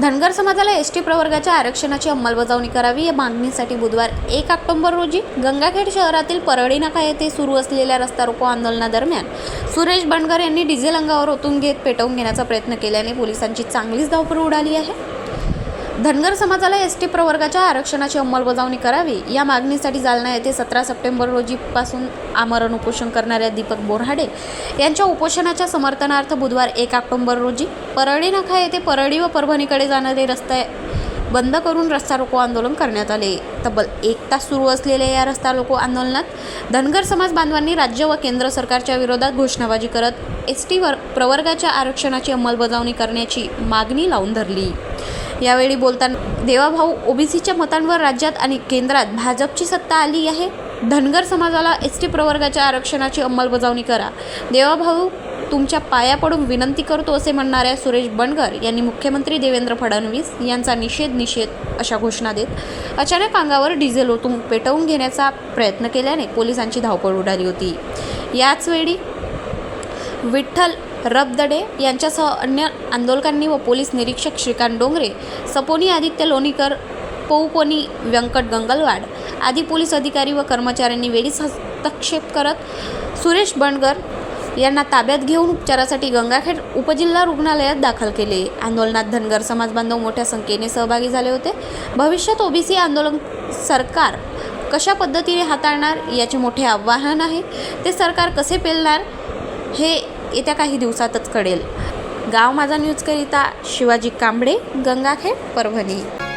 धनगर समाजाला S T प्रवर्गाच्या आरक्षणाची अंमलबजावणी करावी या मागणीसाठी बुधवार एक ऑक्टोबर रोजी गंगाखेड शहरातील परळी नाका येथे सुरू असलेल्या रस्ता रोको आंदोलनादरम्यान सुरेश बंडगर यांनी डिझेल अंगावर ओतून घेत पेटवून घेण्याचा प्रयत्न केल्याने पोलिसांची चांगलीच धावपळ उडाली आहे. धनगर समाजाला एस टी प्रवर्गाच्या आरक्षणाची अंमलबजावणी करावी या मागणीसाठी जालना येथे सतरा सप्टेंबर रोजीपासून आमरण उपोषण करणाऱ्या दीपक बोरहाडे यांच्या उपोषणाच्या समर्थनार्थ बुधवार एक ऑक्टोंबर रोजी परळी नाका येथे परळी व परभणीकडे जाणारे रस्ते बंद करून रस्ता रोको आंदोलन करण्यात आले. तब्बल एक तास सुरू असलेल्या या रस्ता रोको आंदोलनात धनगर समाज बांधवांनी राज्य व केंद्र सरकारच्या विरोधात घोषणाबाजी करत एस टी वर प्रवर्गाच्या आरक्षणाची अंमलबजावणी करण्याची मागणी लावून धरली. यावेळी बोलताना देवाभाऊ ओबीसीच्या मतांवर राज्यात आणि केंद्रात भाजपची सत्ता आली आहे? धनगर समाजाला एस टी प्रवर्गाच्या आरक्षणाची अंमलबजावणी करा. देवाभाऊ तुमच्या पाया पडून विनंती करतो असे म्हणणाऱ्या सुरेश बनगर यांनी मुख्यमंत्री देवेंद्र फडणवीस यांचा निषेध निषेध अशा घोषणा देत अचानक अंगावर डिझेल ओतून पेटवून घेण्याचा प्रयत्न केल्याने पोलिसांची धावपळ उडाली होती. याचवेळी विठ्ठल रबदडे यांच्यासह अन्य आंदोलकांनी व पोलीस निरीक्षक श्रीकांत डोंगरे सपोनी आदित्य लोणीकर पौकोनी व्यंकट गंगलवाड आदी पोलीस अधिकारी व कर्मचाऱ्यांनी वेळीच हस्तक्षेप करत सुरेश बंडगर यांना ताब्यात घेऊन उपचारासाठी गंगाखेड उपजिल्हा रुग्णालयात दाखल केले. आंदोलनात धनगर समाज बांधव मोठ्या संख्येने सहभागी झाले होते. भविष्यात ओबीसी आंदोलन सरकार कशा पद्धतीने हाताळणार याचे मोठे आव्हान आहे. ते सरकार कसे पेलणार हे येत्या काही दिवसातच कळेल. गाव माझा न्यूजकरिता शिवाजी कांबळे गंगाखेड परभणी.